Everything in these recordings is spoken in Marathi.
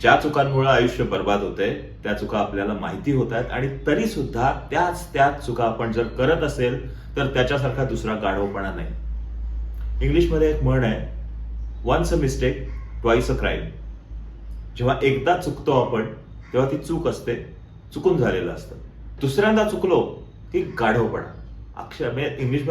ज्या चुकांमुळे आयुष्य बर्बाद आहे त्या चुका आपल्याला माहिती होत आहेत आणि तरी सुद्धा त्याच त्याच चुका आपण जर करत असेल तर त्याच्यासारखा दुसरा गाढवपणा नाही. इंग्लिशमध्ये एक म्हण आहे once a mistake twice a crime जेव्हा एकदा चुकतो आपण तेव्हा ती चूक असते चुकून झालेलं असतं. दुसऱ्यांदा चुकलो की गाढवपणा. अक्षर म्हणजे इंग्लिश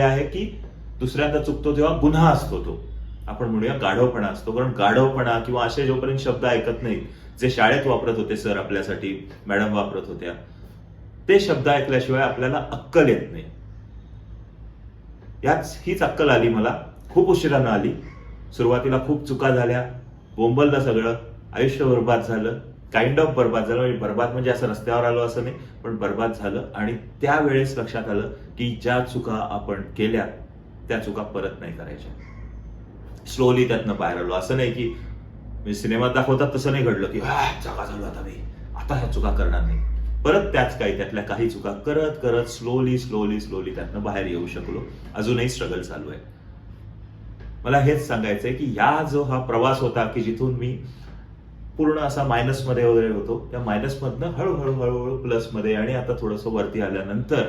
आहे की दुसऱ्यांदा चुकतो तेव्हा गुन्हा असतो तो. आपण म्हणूया गाढवपणा असतो. कारण गाढवपणा किंवा असे जोपर्यंत शब्द ऐकत नाही जे शाळेत वापरत होते सर आपल्यासाठी मॅडम वापरत होत्या ते शब्द ऐकल्याशिवाय आपल्याला अक्कल येत नाही. याच हीच अक्कल आली मला. खूप उशिरानं आली. सुरुवातीला खूप चुका झाल्या. बोंबललं सगळं. आयुष्य बरबाद झालं. काइंड ऑफ बरबाद झालं. म्हणजे बरबाद म्हणजे असं रस्त्यावर आलो असं नाही पण बरबाद झालं. आणि त्यावेळेस लक्षात आलं की ज्या चुका आपण केल्या त्या चुका परत नाही करायच्या. स्लोली त्यातनं बाहेर आलो असं नाही की मी सिनेमात दाखवतात तसं नाही घडलं की हा जागा झालो आता मी. आता ह्या चुका करणार नाही. परत त्याच काही त्यातल्या काही चुका करत करत स्लोली स्लोली स्लोली त्यातनं बाहेर येऊ शकलो. अजूनही स्ट्रगल चालू आहे. मला हेच सांगायचंय की या जो हा प्रवास होता की जिथून मी पूर्ण असा मायनसमध्ये वगैरे होतो त्या मायनसमधनं हळूहळू हळूहळू प्लसमध्ये आणि आता थोडंसं वरती आल्यानंतर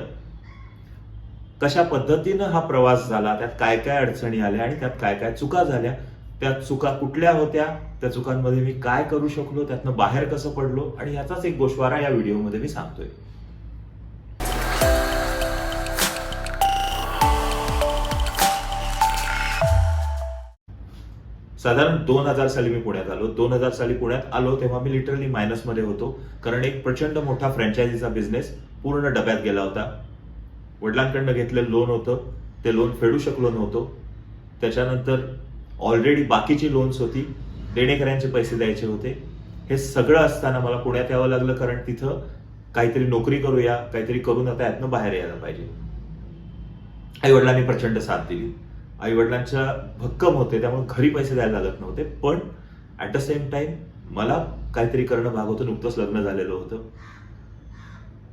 कशा पद्धतीनं हा प्रवास झाला त्यात काय काय अडचणी आल्या आणि त्यात काय काय चुका झाल्या त्या चुका कुठल्या होत्या त्या चुकांमध्ये मी काय करू शकलो त्यातनं बाहेर कसं पडलो आणि याचाच एक गोषवारा या व्हिडिओमध्ये मी सांगतोय. साधारण दोन हजार साली मी पुण्यात आलो. दोन हजार साली पुण्यात आलो तेव्हा मी लिटरली मायनसमध्ये होतो. कारण एक प्रचंड मोठा फ्रँचायझीचा बिझनेस पूर्ण डब्यात गेला होता. वडिलांकडनं घेतलेलं लोन होतं. ते लोन फेडू शकलो नव्हतो. त्याच्यानंतर ऑलरेडी बाकीची लोन्स होती. देणेकऱ्यांचे पैसे द्यायचे होते. हे सगळं असताना मला पुण्यात यावं लागलं कारण तिथं काहीतरी नोकरी करूया काहीतरी करून आता यातनं बाहेर यायला पाहिजे. आई वडिलांनी प्रचंड साथ दिली. आई वडिलांच्या भक्कम होते त्यामुळे घरी पैसे द्यायला लागत नव्हते. पण ॲट द सेम टाइम मला काहीतरी करणं भाग होतं. नुकतंच लग्न झालेलं होतं.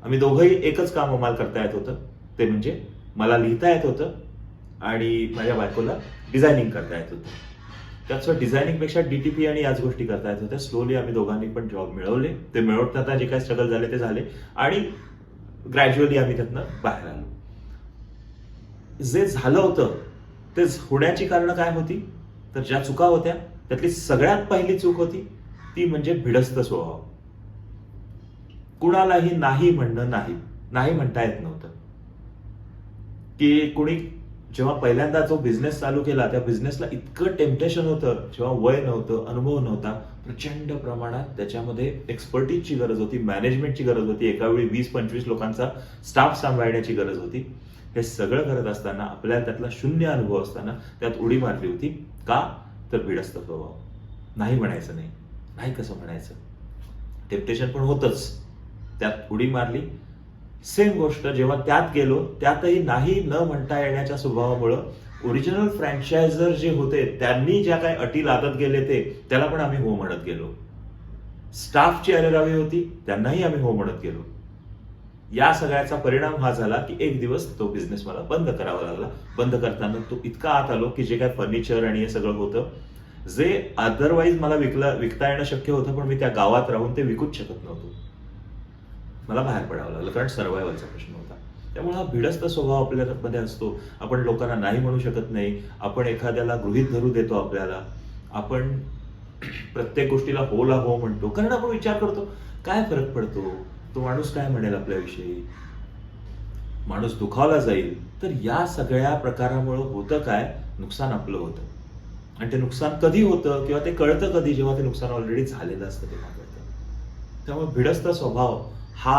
आम्ही दोघंही एकच काम आम्हाला करता येत होतं. ते म्हणजे मला लिहिता येत होतं आणि माझ्या बायकोला डिझायनिंग करता येत होतं. त्याचं डी पेक्षा डीटीपी आणि याच गोष्टी करता येत होत्या. स्लोली आम्ही दोघांनी पण जॉब मिळवले. ते मिळवताना जे काही स्ट्रगल झाले ते झाले. आणि ग्रॅज्युअली आम्ही त्यातनं बाहेर आलो. जे झालं होतं ते होण्याची कारणं काय होती? तर ज्या चुका होत्या त्यातली सगळ्यात पहिली चूक होती ती म्हणजे भिडस्त स्वभाव. कुणालाही नाही म्हणणं नाही. नाही म्हणता येत नव्हतं. की कुणी जेव्हा पहिल्यांदा जो बिझनेस चालू केला त्या बिझनेसला इतकं टेम्पटेशन होतं जेव्हा वय नव्हतं अनुभव नव्हता प्रचंड प्रमाणात त्याच्यामध्ये एक्सपर्टीजची गरज होती मॅनेजमेंटची गरज होती एका वेळी वीस पंचवीस लोकांचा स्टाफ सांभाळण्याची गरज होती. हे सगळं करत असताना आपल्याला त्यातला शून्य अनुभव असताना त्यात उडी मारली होती. का? तर भिडस्त स्वभाव नाही म्हणायचं नाही. नाही कसं म्हणायचं? टेम्पटेशन पण होतच. त्यात उडी मारली. सेम गोष्ट जेव्हा त्यात गेलो त्यातही नाही न म्हणता येण्याच्या स्वभावामुळं ओरिजिनल फ्रँचायझर जे होते त्यांनी ज्या काही अटी लादत गेले ते त्याला पण आम्ही हो म्हणत गेलो. स्टाफची अरेरावी होती त्यांनाही आम्ही हो म्हणत गेलो. या सगळ्याचा परिणाम हा झाला की एक दिवस तो बिझनेस मला बंद करावा लागला. बंद करताना तो इतका आत आलो की जे काय फर्निचर आणि हे सगळं होतं जे अदरवाईज मला विकला विकता येणं शक्य होतं पण मी त्या गावात राहून ते विकूच शकत नव्हतो. मला बाहेर पडावं लागलं कारण सर्वायवलचा प्रश्न होता. त्यामुळे हा भिडस्त स्वभाव आपल्यामध्ये असतो. आपण लोकांना नाही म्हणू शकत नाही. आपण एखाद्याला गृहित धरू देतो आपल्याला. आपण प्रत्येक गोष्टीला होला हो म्हणतो. कारण आपण विचार करतो काय फरक पडतो? तो माणूस काय म्हणेल आपल्याविषयी? माणूस दुखावला जाईल. तर या सगळ्या प्रकारामुळे होतं काय? नुकसान आपलं होतं. आणि ते नुकसान कधी होतं किंवा ते कळतं कधी? जेव्हा ते नुकसान ऑलरेडी झालेलं असतं तेव्हा कळतं. त्यामुळे भिडस्त स्वभाव हा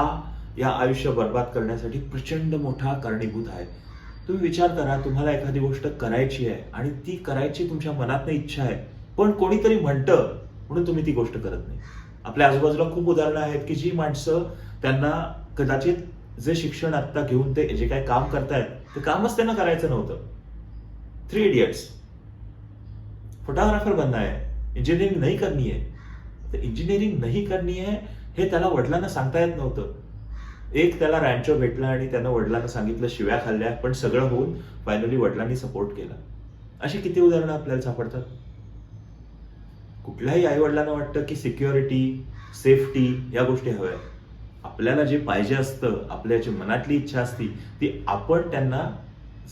या आयुष्य बर्बाद करण्यासाठी प्रचंड मोठा कारणीभूत आहे. तुम्ही विचार करा तुम्हाला एखादी गोष्ट करायची आहे आणि ती करायची तुमच्या मनात इच्छा आहे पण कोणीतरी म्हणतं म्हणून तुम्ही ती गोष्ट करत नाही. आपल्या आजूबाजूला खूप उदाहरणं आहेत की जी माणसं त्यांना कदाचित जे शिक्षण आत्ता घेऊन ते जे काय काम करतायत ते कामच त्यांना करायचं नव्हतं. थ्री इडियट्स फोटोग्राफर बनना है इंजीनियरिंग नहीं करनी है तर इंजिनिअरिंग नाही करनी है हे त्याला वडिलांना सांगता येत नव्हतं. एक त्याला रँचो भेटला आणि त्यानं वडिलांना सांगितलं शिव्या खाल्ल्या पण सगळं होऊन फायनली वडिलांनी सपोर्ट केला. अशी किती उदाहरणं आपल्याला सापडतात? कुठल्याही आईवडिलांना वाटतं की सिक्युरिटी सेफ्टी या गोष्टी हव्या आपल्याला जे पाहिजे असतं आपल्या जी मनातली इच्छा असती ती आपण त्यांना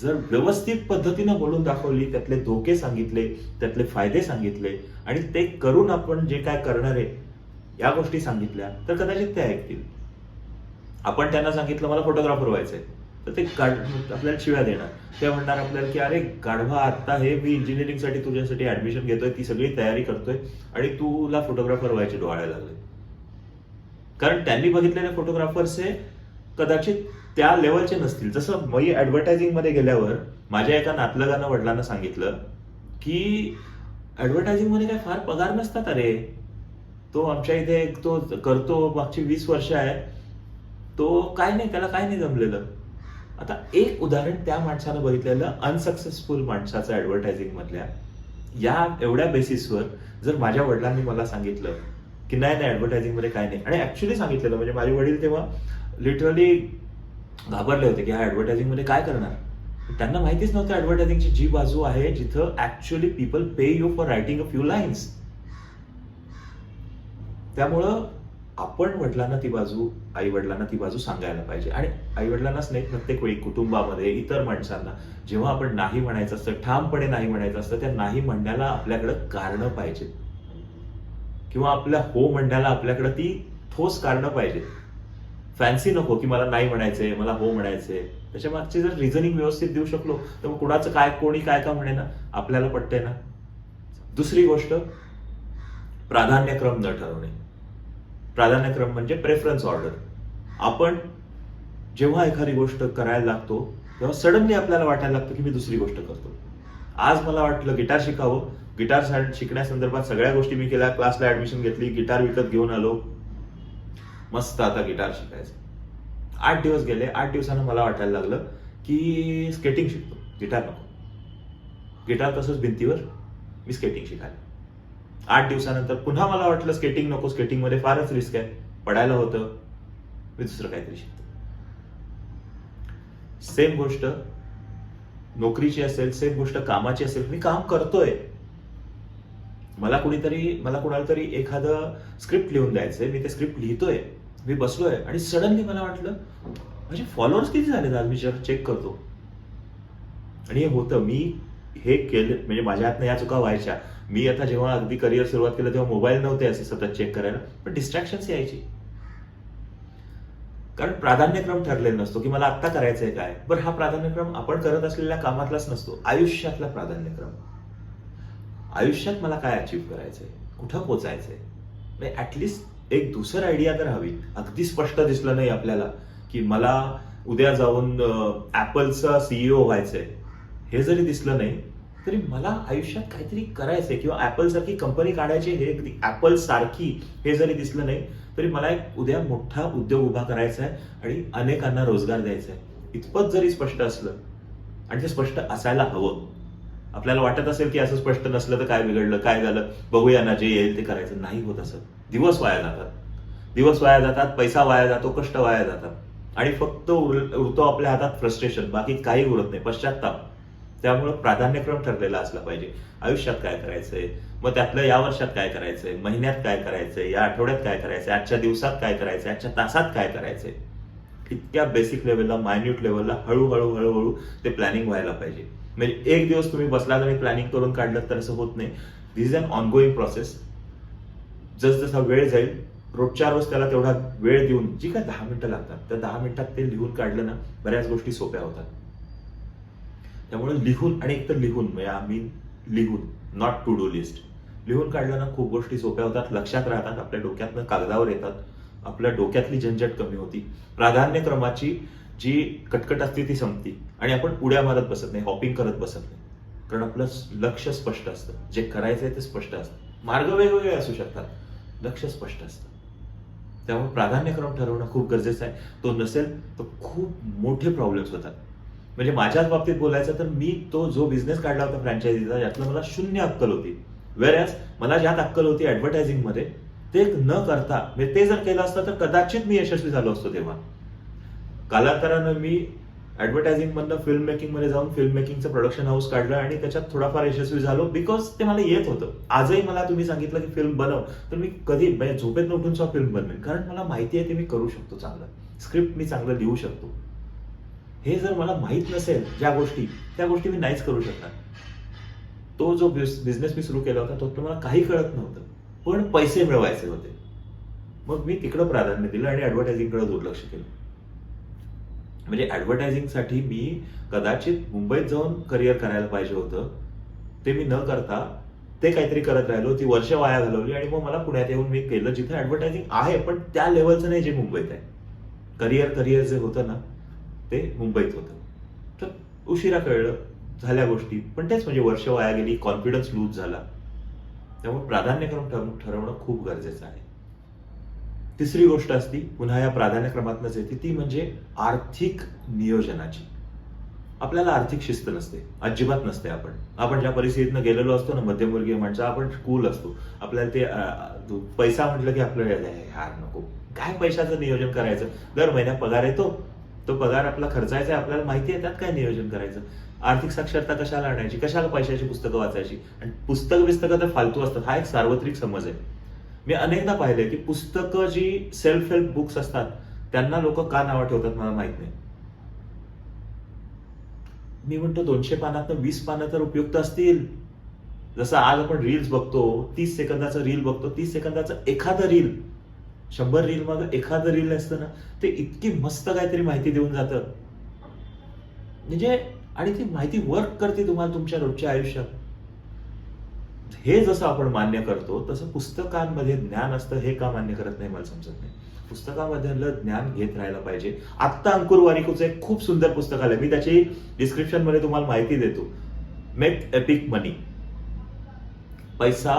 जर व्यवस्थित पद्धतीनं बोलून दाखवली त्यातले धोके सांगितले त्यातले फायदे सांगितले आणि ते करून आपण जे काय करणार आहे या गोष्टी सांगितल्या तर कदाचित ते ऐकतील. आपण त्यांना सांगितलं मला फोटोग्राफर व्हायचंय. तर ते गाड- आपल्याला शिव्या देणार. ते म्हणणार आपल्याला की अरे गाढवा आता हे मी इंजिनिअरिंगसाठी तुझ्यासाठी ऍडमिशन घेतोय ती सगळी तयारी करतोय आणि तुला फोटोग्राफर व्हायचे डोळ्याला लागले. कारण त्यांनी बघितलेले फोटोग्राफर्स हे कदाचित त्या लेवलचे नसतील. जसं मी ऍडव्हर्टायझिंगमध्ये गेल्यावर माझ्या एका नातलगानं वडिलांना सांगितलं की ऍडव्हर्टायझिंगमध्ये काय फार पगार नसतात अरे. तो आमच्या इथे एक तो करतो मागची वीस वर्ष आहे. तो काय नाही त्याला काय नाही जमलेलं. आता एक उदाहरण त्या माणसानं बघितलेलं अनसक्सेसफुल माणसाचं ऍडव्हर्टायझिंग मधल्या. या एवढ्या बेसिसवर जर माझ्या वडिलांनी मला सांगितलं की नाही नाही ऍडव्हर्टायझिंगमध्ये काय नाही. आणि ऍक्च्युली सांगितलेलं म्हणजे माझे वडील तेव्हा लिटरली घाबरले होते की हा ऍडव्हर्टायझिंगमध्ये काय करणार? त्यांना माहितीच नव्हतं ऍडव्हर्टायझिंगची जी बाजू आहे जिथं actually people pay you for writing a few lines त्यामुळं आपण वडिलांना ती बाजू आई वडिलांना ती बाजू सांगायला पाहिजे. आणि आई वडिलांनाच नाही प्रत्येक वेळी कुटुंबामध्ये इतर माणसांना. जेव्हा आपण नाही म्हणायचं असतं ठामपणे नाही म्हणायचं असतं त्या नाही म्हणण्याला आपल्याकडं कारण पाहिजे किंवा आपल्या हो म्हणण्याला आपल्याकडं ती ठोस कारणं पाहिजे फॅन्सी नको की मला नाही म्हणायचंय मला हो म्हणायचंय. त्याच्या मागची जर रिझनिंग व्यवस्थित देऊ शकलो तर मग कुणाचं काय कोणी काय का म्हणे ना आपल्याला पटतंय ना? दुसरी गोष्ट प्राधान्यक्रम न ठरवणे. प्राधान्यक्रम म्हणजे प्रेफरन्स ऑर्डर आपण जेव्हा एखादी गोष्ट करायला लागतो तेव्हा सडनली आपल्याला वाटायला लागतं की मी दुसरी गोष्ट करतो. आज मला वाटलं गिटार शिकावं. गिटार शिकण्यासंदर्भात सगळ्या गोष्टी मी केल्या. क्लासला ऍडमिशन घेतली गिटार विकत घेऊन आलो. मस्त आता गिटार शिकायचं. आठ दिवस गेले. आठ दिवसानं मला वाटायला लागलं की स्केटिंग शिकतो. गिटार नको. गिटार तसंच भिंतीवर मी स्केटिंग शिकायला आठ दिवसानंतर पुन्हा मला वाटलं स्केटिंग नको स्केटिंगमध्ये फारच रिस्क आहे. पडायला होतं. मी दुसरं काहीतरी शिकतो. सेम गोष्ट नोकरीची असेल सेम गोष्ट कामाची असेल. मी काम करतोय. मला कुणीतरी मला कुणाला तरी एखादं स्क्रिप्ट लिहून द्यायचंय. मी ते स्क्रिप्ट लिहितोय. मी बसलोय. आणि सडनली मला वाटलं माझे फॉलोअर्स किती झाले आज? मी जर चेक करतो. आणि हे होतं. मी हे केलं म्हणजे माझ्या हातनं या चुका व्हायच्या. मी आता जेव्हा अगदी करिअर सुरुवात केलं तेव्हा मोबाईल नव्हते असे सतत चेक करायला. पण डिस्ट्रॅक्शन्स यायची. कारण प्राधान्यक्रम ठरलेला नसतो की मला आत्ता करायचंय काय. बरं हा प्राधान्यक्रम आपण करत असलेल्या कामातलाच नसतो. आयुष्यातला प्राधान्यक्रम. आयुष्यात मला काय अचीव्ह करायचंय? कुठं पोचायचंय? म्हणजे ऍटलिस्ट एक दुसर आयडिया तर हवी. अगदी स्पष्ट दिसलं नाही आपल्याला की मला उद्या जाऊन ॲपलचा सीईओ व्हायचंय. हे जरी दिसलं नाही तरी मला आयुष्यात काहीतरी करायचंय किंवा ऍपल सारखी कंपनी काढायची हे ऍपल सारखी हे जरी दिसलं नाही तरी मला एक उद्या मोठा उद्योग उभा करायचा आहे आणि अनेकांना रोजगार द्यायचा आहे इतपत जरी स्पष्ट असलं आणि ते स्पष्ट असायला हवं आपल्याला वाटत असेल की असं स्पष्ट नसलं तर काय बिघडलं काय झालं बघूया ना जे येईल ते करायचं. नाही होत असं. दिवस वाया जातात. दिवस वाया जातात पैसा वाया जातो कष्ट वाया जातात. आणि फक्त उर- उरतो आपल्या हातात फ्रस्ट्रेशन बाकी काही उरत नाही. पश्चाताप त्यामुळं प्राधान्यक्रम ठरलेला असला पाहिजे. आयुष्यात काय करायचंय? मग त्यातलं या वर्षात काय करायचंय? महिन्यात काय करायचंय? या आठवड्यात काय करायचंय? आजच्या दिवसात काय करायचंय? आजच्या तासात काय करायचंय? इतक्या बेसिक लेवलला मायन्यूट लेवलला हळूहळू हळूहळू ते प्लॅनिंग व्हायला पाहिजे. म्हणजे एक दिवस तुम्ही बसलात आणि प्लॅनिंग करून काढलं तर असं होत नाही. This is an ongoing process जसजसा वेळ जाईल रोजच्या रोज त्याला तेवढा वेळ देऊन जी काय दहा मिनिटं लागतात त्या दहा मिनिटात ते लिहून काढलं ना बऱ्याच गोष्टी सोप्या होतात. त्यामुळे लिहून आणि एक तर लिहून म्हणजे आम्ही लिहून नॉट टू डू लिस्ट लिहून काढलं ना खूप गोष्टी सोप्या होतात लक्षात राहतात आपल्या डोक्यातनं कागदावर येतात आपल्या डोक्यातली झंझट कमी होती. प्राधान्यक्रमाची जी कटकट असते ती संपती. आणि आपण उड्या मारत बसत नाही हॉपिंग करत बसत नाही. कारण आपलं लक्ष स्पष्ट असतं. जे करायचंय ते स्पष्ट असतं. मार्ग वेगवेगळे असू शकतात. लक्ष स्पष्ट असतं. त्यामुळे प्राधान्यक्रम ठरवणं खूप गरजेचं आहे. तो नसेल तर खूप मोठे प्रॉब्लेम्स होतात. म्हणजे माझ्याच बाबतीत बोलायचं तर मी तो जो बिझनेस काढला होता फ्रँचायझीचा यातलं मला शून्य अक्कल होती. वेर वेळेस मला ज्यात अक्कल होती ऍडव्हर्टायझिंगमध्ये ते न करता म्हणजे ते जर केलं असतं तर कदाचित मी यशस्वी झालो असतो तेव्हा. कालांतरानं मी ऍडव्हर्टायझिंग मधनं फिल्म मेकिंगमध्ये जाऊन फिल्म मेकिंगचं प्रोडक्शन हाऊस काढलं आणि त्याच्यात थोडाफार यशस्वी झालो बिकॉज ते मला येत होतं. आजही मला तुम्ही सांगितलं की फिल्म बनव. तर मी कधी म्हणजे झोपेत उठून सुद्धा फिल्म बनवेन. कारण मला माहिती आहे ते मी करू शकतो चांगलं. स्क्रिप्ट मी चांगलं लिहू शकतो. हे जर मला माहीत नसेल ज्या गोष्टी त्या गोष्टी मी नाहीच करू शकणार. तो जो बिझनेस मी सुरू केला होता तो मला काही कळत नव्हतं. पण पैसे मिळवायचे होते. मग मी तिकडं प्राधान्य दिलं आणि ॲडव्हर्टायझिंगकडे दुर्लक्ष केलं. म्हणजे ॲडव्हर्टायझिंगसाठी मी कदाचित मुंबईत जाऊन करिअर करायला पाहिजे होतं. ते मी न करता ते काहीतरी करत राहिलो. ती वर्ष वाया घालवली आणि मग मला पुण्यात येऊन मी केलं जिथे ॲडव्हर्टायझिंग आहे पण त्या लेवलचं नाही जे मुंबईत आहे. करिअर करिअर जे होतं ना ते मुंबईत होतं. तर उशिरा कळलं झाल्या गोष्टी. पण तेच म्हणजे वर्ष वाया गेली कॉन्फिडन्स लूज झाला. त्यामुळे प्राधान्यक्रम ठरवून ठरवणं खूप गरजेचं आहे. तिसरी गोष्ट असती पुन्हा या प्राधान्यक्रमातनंच येते ती म्हणजे आर्थिक नियोजनाची. आपल्याला आर्थिक शिस्त नसते अजिबात नसते आपण. आपण ज्या परिस्थितीनं गेलेलो असतो ना मध्यमवर्गीय माणसं आपण कूल असतो. आपल्याला ते पैसा म्हटलं की आपल्याला यार नको. काय पैशाचं नियोजन करायचं? दर महिन्यात पगार येतो तो पगार आपला खर्चायचा आहे आपल्याला माहिती आहे त्यात काय नियोजन करायचं? आर्थिक साक्षरता कशाला आणायची? कशाला पैशाची पुस्तकं वाचायची? आणि पुस्तक बिस्तकं तर फालतू असतात. हा एक सार्वत्रिक समज आहे. मी अनेकदा पाहिलंय की पुस्तकं जी सेल्फ हेल्प बुक्स असतात त्यांना लोक का नावं ठेवतात मला माहीत नाही. मी म्हणतो दोनशे पानातनं वीस पानं तर उपयुक्त असतील. जसं आज आपण रील्स बघतो तीस सेकंदाचं रील बघतो तीस सेकंदाचं एखादं रील शंभर रील मग एखादं रील असतं ना ते इतकी मस्त काहीतरी माहिती देऊन जातं. म्हणजे आणि ती माहिती वर्क करते तुम्हाला तुमच्या रोजच्या आयुष्यात. हे जसं आपण मान्य करतो तसं पुस्तकांमध्ये ज्ञान असतं हे का मान्य करत नाही मला समजत नाही. पुस्तकामधलं ज्ञान घेत राहायला पाहिजे. आत्ता अंकुर वारिकोचं एक खूप सुंदर पुस्तक आलं. मी त्याची डिस्क्रिप्शनमध्ये तुम्हाला माहिती देतो. मेक एपिक मनी पैसा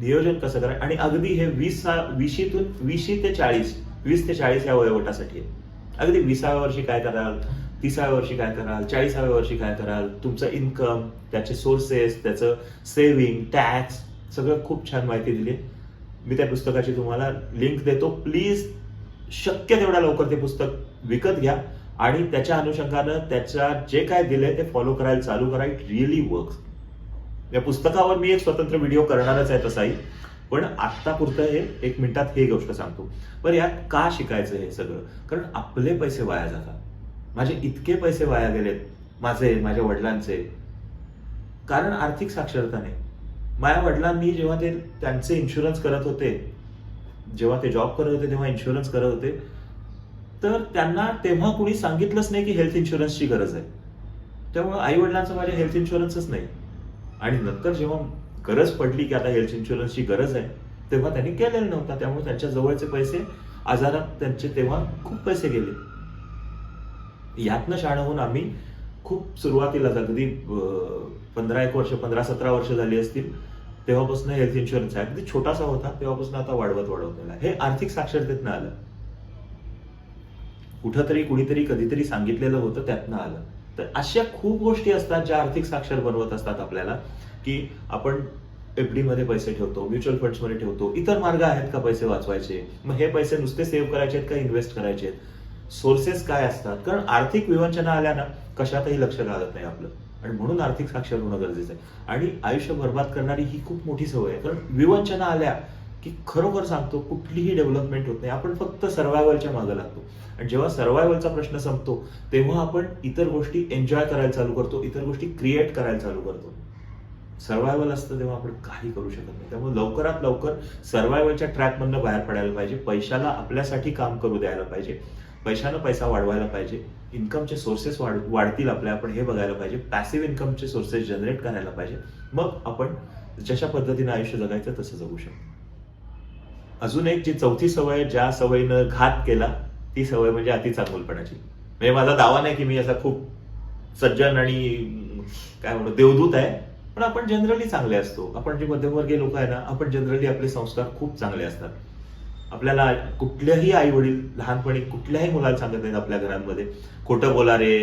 नियोजन कसं करायचं? आणि अगदी हे वीस विशीतून विशी ते चाळीस वीस ते चाळीस या वयोगटासाठी. आहे अगदी विसाव्या वर्षी काय कराल तिसाव्या वर्षी काय कराल चाळीसाव्या वर्षी काय कराल तुमचं इन्कम त्याचे सोर्सेस त्याचं सेव्हिंग टॅक्स सगळं खूप छान माहिती दिली. मी त्या पुस्तकाची तुम्हाला लिंक देतो. प्लीज शक्य तेवढ्या लवकर ते पुस्तक विकत घ्या. आणि त्याच्या अनुषंगानं त्याच्या जे काय दिलंय ते फॉलो करायला चालू करा. इट रिअली वर्क या पुस्तकावर मी एक स्वतंत्र व्हिडिओ करणारच आहे तसाही. पण आत्ता पुरतं हे एक मिनिटात हे गोष्ट सांगतो. पण यात का शिकायचं हे सगळं? कारण आपले पैसे वाया जातात. माझे इतके पैसे वाया गेलेत माझे माझ्या वडिलांचे. कारण आर्थिक साक्षरता नाही. माझ्या वडिलांनी जेव्हा ते त्यांचे इन्शुरन्स करत होते जेव्हा ते जॉब करत होते तेव्हा इन्शुरन्स करत होते तर त्यांना तेव्हा कुणी सांगितलंच नाही की हेल्थ इन्शुरन्सची गरज आहे. त्यामुळे आई वडिलांचं माझ्या हेल्थ इन्शुरन्सच नाही. आणि नंतर जेव्हा गरज पडली की आता हेल्थ इन्शुरन्सची गरज आहे तेव्हा त्यांनी केलेलं नव्हता. त्यामुळे त्यांच्या जवळचे पैसे आजारात त्यांचे तेव्हा खूप पैसे गेले. यातनं शाळा होऊन आम्ही खूप सुरुवातीला अगदी पंधरा एक वर्ष पंधरा सतरा वर्ष झाली असतील तेव्हापासून हेल्थ इन्शुरन्स आहे. अगदी छोटासा होता तेव्हापासून आता वाढवत वाढवत गेला हे आर्थिक साक्षरतेतनं आलं. कुठंतरी कुणीतरी कधीतरी सांगितलेलं होतं त्यातनं आलं. तर अशा खूप गोष्टी असतात ज्या आर्थिक साक्षर बनवत असतात आपल्याला की आपण एफडी मध्ये पैसे ठेवतो म्युच्युअल फंड्समध्ये ठेवतो इतर मार्ग आहेत का पैसे वाचवायचे? मग हे पैसे नुसते सेव्ह करायचे आहेत का इन्व्हेस्ट करायचे आहेत? सोर्सेस काय असतात? कारण आर्थिक विवंचना आल्या ना कशातही लक्ष घालत नाही आपलं. आणि म्हणून आर्थिक साक्षर होणं गरजेचं आहे. आणि आयुष्य बर्बाद करणारी ही खूप मोठी सवय आहे. कारण विवंचना आल्या की खरोखर सांगतो कुठलीही डेव्हलपमेंट होत नाही. आपण फक्त सर्वायवलच्या मागे लागतो. आणि जेव्हा सर्वायवलचा प्रश्न संपतो तेव्हा आपण इतर गोष्टी एन्जॉय करायला चालू करतो इतर गोष्टी क्रिएट करायला चालू करतो. सर्वायवल असतं तेव्हा आपण काही करू शकत नाही. त्यामुळे लवकरात लवकर सर्वायवलच्या ट्रॅकमधनं बाहेर पडायला पाहिजे. पैशाला आपल्यासाठी काम करू द्यायला पाहिजे. पैशानं पैसा वाढवायला पाहिजे. इन्कमचे सोर्सेस वाढ वाढतील आपल्या. आपण हे बघायला पाहिजे. पॅसिव्ह इन्कमचे सोर्सेस जनरेट करायला पाहिजे. मग आपण जशा पद्धतीने आयुष्य जगायचं तसं जगू शकतो. अजून एक जी चौथी सवय ज्या सवयीनं घात केला ती सवय म्हणजे अति चांगुलपणाची म्हणजे माझा दावा नाही की मी असा खूप सज्जन आणि काय म्हणतो देवदूत आहे पण आपण जनरली चांगले असतो. आपण जे मध्यमवर्गीय लोक आहे ना आपण जनरली आपले संस्कार खूप चांगले असतात. आपल्याला कुठल्याही आई वडील लहानपणी कुठल्याही मुलाला सांगत नाहीत आपल्या घरांमध्ये. खोटं बोला रे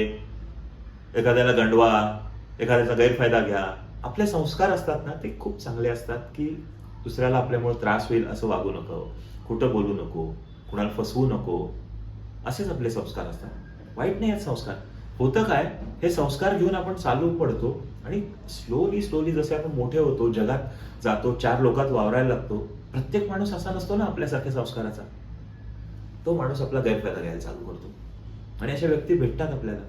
एखाद्याला गंडवा एखाद्याचा गैरफायदा घ्या. आपले संस्कार असतात ना ते खूप चांगले असतात की दुसऱ्याला आपल्यामुळे त्रास होईल असं वागू नको खोटं बोलू नको कुणाला फसवू नको असेच आपले संस्कार असतात. वाईट नाही आहेत संस्कार. होतं काय? हे संस्कार घेऊन आपण चालू पडतो आणि स्लोली स्लोली जसे आपण मोठे होतो जगात जातो चार लोकात वावरायला लागतो प्रत्येक माणूस असा नसतो ना आपल्यासारख्या संस्काराचा. तो माणूस आपला गैरफायदा घ्यायला चालू करतो. आणि अशा व्यक्ती भेटतात आपल्याला.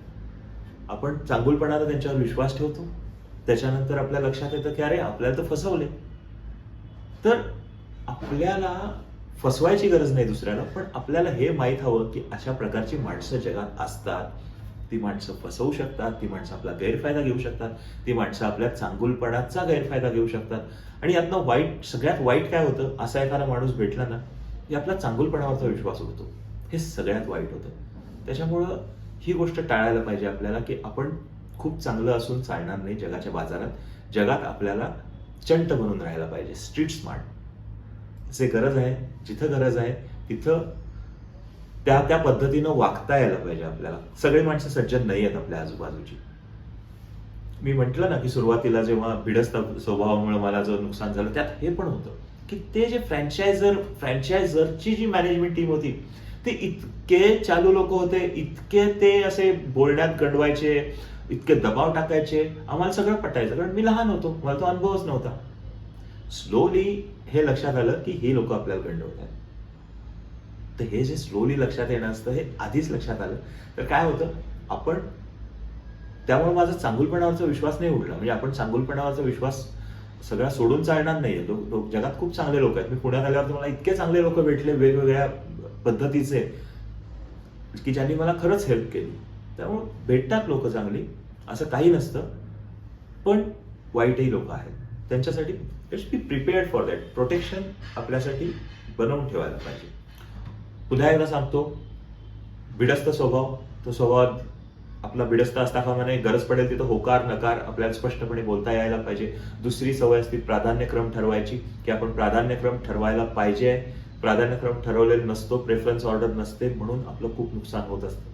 आपण चांगुलपणानं त्यांच्यावर विश्वास ठेवतो. त्याच्यानंतर आपल्या लक्षात येतं की अरे आपल्याला तर फसवले. तर आपल्याला फसवायची गरज नाही दुसऱ्याला पण आपल्याला हे माहीत हवं की अशा प्रकारची माणसं जगात असतात. ती माणसं फसवू शकतात ती माणसं आपला गैरफायदा घेऊ शकतात ती माणसं आपल्या चांगुलपणाचा गैरफायदा घेऊ शकतात. आणि यातनं वाईट सगळ्यात वाईट काय होतं? असा एखादा माणूस भेटला ना की आपला चांगुलपणावरचा विश्वास उडतो हे सगळ्यात वाईट होतं. त्याच्यामुळं ही गोष्ट टाळायला पाहिजे आपल्याला की आपण खूप चांगलं असून चालणार नाही जगाच्या बाजारात. जगात आपल्याला चंट बनून राहायला पाहिजे स्ट्रीट स्मार्ट जे गरज आहे जिथं गरज आहे तिथं त्या त्या पद्धतीनं वागता यायला पाहिजे आपल्याला. सगळी माणसं सज्जन नाही आहेत आपल्या आजूबाजूची. मी म्हंटल ना की सुरुवातीला जेव्हा भिडस्त स्वभावामुळे मला जो नुकसान झालं त्यात हे पण होतं की ते जे फ्रँचायझर फ्रँचायझरची जी मॅनेजमेंट टीम होती ते इतके चालू लोक होते इतके ते असे बोलण्यात गडवायचे इतके दबाव टाकायचे आम्हाला सगळं पटायचं. कारण मी लहान होतो मला तो अनुभवच नव्हता. स्लोली हे लक्षात आलं की ही लोक आपल्याला गंडवत आहेत. तर हे जे स्लोली लक्षात येणं असतं हे आधीच लक्षात आलं. तर काय होतं? आपण त्यामुळे माझा चांगुलपणावरचा विश्वास नाही उडला. म्हणजे आपण चांगुलपणावरचा विश्वास सगळा सोडून चालणार नाहीये. लोक लोक- जगात खूप चांगले लोक आहेत. मी पुण्यात आल्यावर मला इतके चांगले लोक भेटले वेगवेगळ्या पद्धतीचे की ज्यांनी मला खरंच हेल्प केली. त्यामुळे भेटतात लोक चांगली असं काही नसतं. पण वाईटही लोक आहेत. त्यांच्यासाठी let's be prepared for that protection आपल्यासाठी बनवून ठेवायला पाहिजे. पुन्हा एकदा सांगतो. बिडस्त स्वभाव. तो स्वभाव आपला बिडस्त असता कामा गरज पडेल तिथं होकार नकार आपल्याला स्पष्टपणे बोलता यायला पाहिजे. दुसरी सवय असते प्राधान्यक्रम ठरवायची की आपण प्राधान्यक्रम ठरवायला पाहिजे. प्राधान्यक्रम ठरवलेला नसतो प्रेफरन्स ऑर्डर नसते म्हणून आपलं खूप नुकसान होत असतं.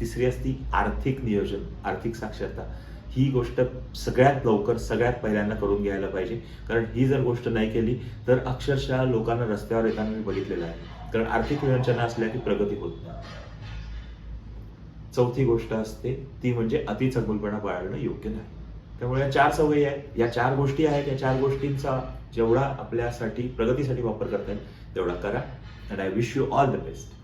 तिसरी असती आर्थिक नियोजन आर्थिक साक्षरता. ही गोष्ट सगळ्यात लवकर सगळ्यात पहिल्यांदा करून घ्यायला पाहिजे. कारण ही जर गोष्ट नाही केली तर अक्षरशः लोकांना रस्त्यावर येताना मी बघितलेलं आहे. कारण आर्थिक विरंचना असल्या की प्रगती होत नाही. चौथी गोष्ट असते ती म्हणजे अति चंगुलपणा बाळगणं योग्य नाही. त्यामुळे या चार सवयी आहेत. या चार गोष्टी आहेत. या चार गोष्टींचा जेवढा आपल्यासाठी प्रगतीसाठी वापर करता येईल तेवढा करा. And I wish you all the best